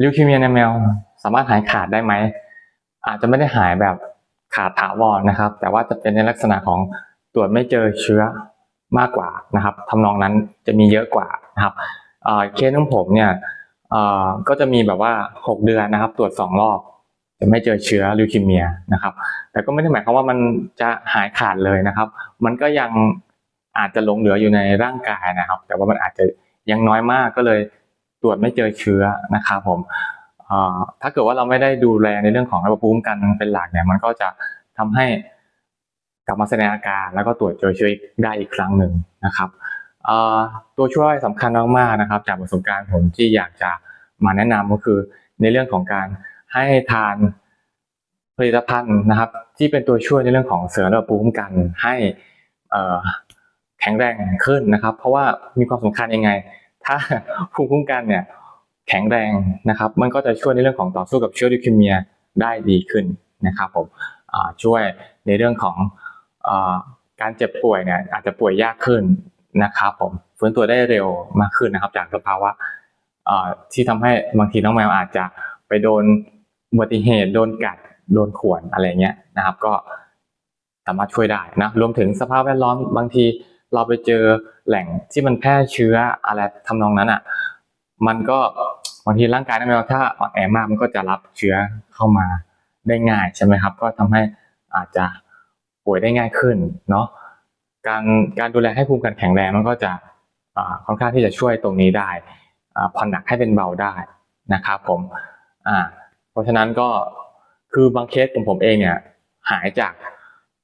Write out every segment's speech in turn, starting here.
ลิวคีเมียในแมวสามารถหายขาดได้ไหม อาจจะไม่ได้หายแบบขาดถาวรนะครับ แต่ว่าจะเป็นในลักษณะของตรวจไม่เจอเชื้อมากกว่านะครับทำนองนั้นจะมีเยอะกว่านะครับเคสของผมเนี่ยก็จะมีแบบว่า 6 เดือนนะครับ ตรวจ 2 รอบจะไม่เจอเชื้อลิวคีเมียนะครับ แต่ก็ไม่ได้หมายความว่ามันจะหายขาดเลยนะครับ มันก็ยังอาจจะหลงเหลืออยู่ในร่างกายนะครับ แต่ว่ามันอาจจะยังน้อยมากก็เลย รวจไม่เจอเชื้อนะครับผมเอ่อถ้าเกิดว่าเราไม่ได้ดูแลในเรื่องของระบบภูมิคุ้มกันเป็นหลักเนี่ยมันก็จะทำให้กลับมาแสดงอาการแล้วก็ตรวจเจอเชื้อได้อีกครั้งหนึ่งนะครับเอ่อตัวช่วยสำคัญมากๆนะครับ จากประสบการณ์ผมที่อยากจะมาแนะนำก็คือในเรื่องของการให้ทานผลิตภัณฑ์นะครับ ที่เป็นตัวช่วยในเรื่องของเสริมระบบภูมิคุ้มกันให้แข็งแรงขึ้นนะครับ เพราะว่ามีความสำคัญยังไง ถ้าภูมิคุ้มกันเนี่ยแข็งแรงนะครับ มันก็จะช่วยในเรื่องของต่อสู้กับเชื้อลิวคีเมียได้ดีขึ้นนะครับผมช่วยในเรื่องของอการเจ็บป่วยเนี่ยอาจจะป่วยยากขึ้นนะครับผมฟื้นตัวได้เร็วมากขึ้นนะครับ จากสภาวะอ่าที่ทำให้บางทีน้องแมวอาจจะไปโดนอุบัติเหตุโดนกัดโดนข่วนอะไรเงี้ยนะครับ ก็สามารถช่วยได้นะรวมถึงสภาพแวดล้อมบางที เราไปเจอแหล่งที่มันแพร่เชื้ออะไรทำนองนั้นอะ มันก็บางทีร่างกายน้องแมวถ้าอ่อนแอมากมันก็จะรับเชื้อเข้ามาได้ง่ายใช่ไหมครับ ก็ทำให้อาจจะป่วยได้ง่ายขึ้นเนาะการการดูแลให้ภูมิคุ้มกันแข็งแรงมันก็จะค่อนข้างที่จะช่วยตรงนี้ได้อ่าผ่อนหนักให้เป็นเบาได้นะครับผมอ่าเพราะฉะนั้นก็คือบางเคสของผมเองเนี่ยหายจาก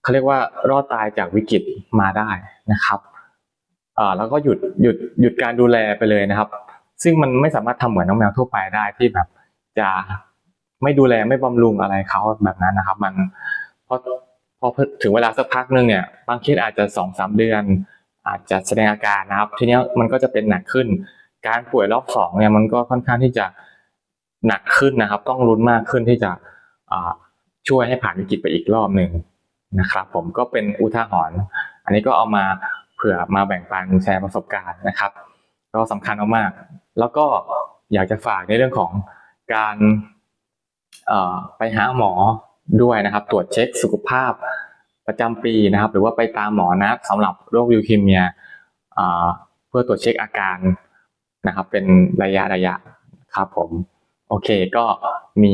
เขาเรียกว่ารอดตายจากวิกฤตมาได้นะครับอ่าแล้วก็หยุดหยุดหยุดการดูแลไปเลยนะครับ ซึ่งมันไม่สามารถทำเหมือนน้องแมวทั่วไปได้ที่แบบ จะไม่ดูแลไม่บำรุงอะไรเขาแบบนั้นนะครับ มันพอพอถึงเวลาสักพักหนึ่งเนี่ยบางเคสอาจจะสองสามเดือน อาจจะแสดงอาการนะครับ ทีนี้มันก็จะเป็นหนักขึ้น การป่วยรอบสองเนี่ยมันก็ค่อนข้างที่จะหนักขึ้นนะครับ ต้องลุ้นมากขึ้นที่จะช่วยให้ผ่านวิกฤตไปอีกรอบหนึ่ง นะครับผมก็เป็นอุทาหรณ์อันนี้ก็เอามาเผื่อมาแบ่งปันแชร์ประสบการณ์นะครับ ก็สำคัญมากๆแล้วก็อยากจะฝากในเรื่องของการไปหาหมอด้วยนะครับ ตรวจเช็คสุขภาพประจำปีนะครับ หรือว่าไปตามหมอนัดสำหรับโรคลิวคีเมียเพื่อตรวจเช็คอาการนะครับ เป็นระยะระยะครับผม โอเคก็มี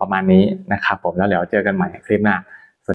ประมาณนี้นะครับผมแล้วเดี๋ยวเจอกันใหม่คลิปหน้า